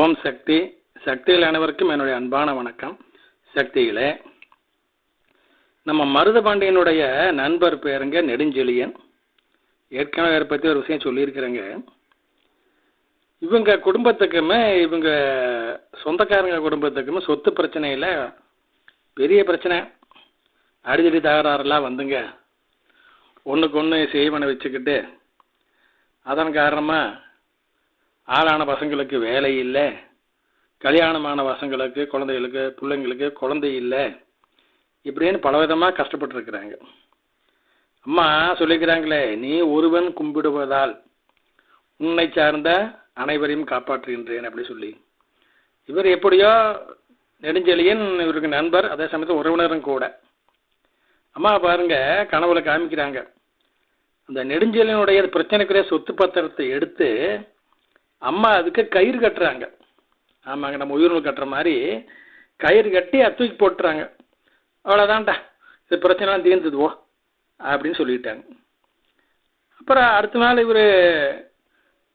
ஓம் சக்தி. சக்தியில் அனைவருக்கும் என்னுடைய அன்பான வணக்கம். சக்திகளே நம்ம மருதபாண்டியனுடைய நண்பர் பேருங்க நெடுஞ்செழியன். ஏற்கனவே இதை பற்றி ஒரு விஷயம் சொல்லியிருக்கிறேங்க. இவங்க குடும்பத்துக்குமே இவங்க சொந்தக்காரங்க குடும்பத்துக்குமே சொத்து பிரச்சனையில் பெரிய பிரச்சனை. அடிதடி தகராறுலாம் வந்துங்க. ஒன்றுக்கு ஒன்று செய்வனை வச்சுக்கிட்டு அதன் காரணமாக ஆளான பசங்களுக்கு வேலை இல்லை. கல்யாணமான பசங்களுக்கு குழந்தைகளுக்கு பிள்ளைங்களுக்கு குழந்தை இல்லை. இப்படின்னு பலவிதமாக கஷ்டப்பட்டுருக்குறாங்க. அம்மா சொல்லிக்கிறாங்களே நீ ஒருவன் கும்பிடுவதால் உன்னை சார்ந்த அனைவரையும் காப்பாற்றுகின்றேன் அப்படி சொல்லி. இவர் எப்படியோ நெடுஞ்செழியன் இவருக்கு நண்பர் அதே சமயத்தில் உறவினரும் கூட. அம்மா பாருங்க கனவுல காமிக்கிறாங்க. அந்த நெடுஞ்செழியனுடைய பிரச்சனைக்குரிய சொத்து பத்திரத்தை எடுத்து அம்மா அதுக்கு கயிறு கட்டுறாங்க. ஆமாங்க நம்ம உயிரினல் கட்டுற மாதிரி கயிறு கட்டி தூக்கி போட்டுறாங்க. அவ்வளோதான்டா இது பிரச்சனைலாம் தீர்ந்துதுவோ அப்படின்னு சொல்லிட்டாங்க. அப்புறம் அடுத்த நாள் இவர்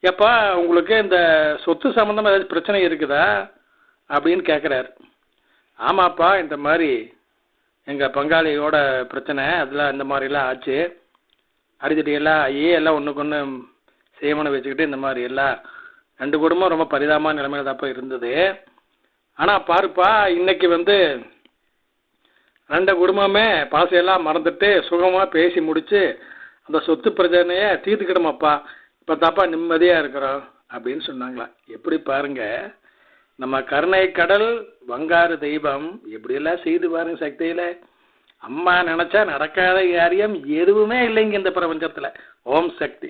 எப்பா உங்களுக்கு இந்த சொத்து சம்மந்தமாக ஏதாச்சும் பிரச்சனை இருக்குதா? அப்படின்னு கேட்குறாரு ஆமாப்பா இந்த மாதிரி எங்கள் பங்காளியோட பிரச்சனை அதெல்லாம் இந்த மாதிரிலாம் ஆச்சு. அடித்தடியெல்லாம் ஐயே எல்லாம் ஒன்றுக்கு ஒன்று சேவனை வச்சுக்கிட்டு இந்த மாதிரி எல்லாம் ரெண்டு குடும்பம் ரொம்ப பரிதாபமான நிலைமையில தான்ப்பா இருந்தது. ஆனால் பாருப்பா இன்னைக்கு வந்து ரெண்டு குடும்பமே பாசையெல்லாம் மறந்துட்டு சுகமாக பேசி முடித்து அந்த சொத்து பிரச்சனையை தீர்த்துக்கிடமாப்பா இப்போ தாப்பா நிம்மதியாக இருக்கிறோம் அப்படின்னு சொன்னாங்களா. எப்படி பாருங்க நம்ம கருணை கடல் வங்காறு தெய்வம் எப்படியெல்லாம் செய்து பாருங்க சக்தியில். அம்மா நினச்சா நடக்காத காரியம் எதுவுமே இல்லைங்க இந்த பிரபஞ்சத்தில். ஓம் சக்தி.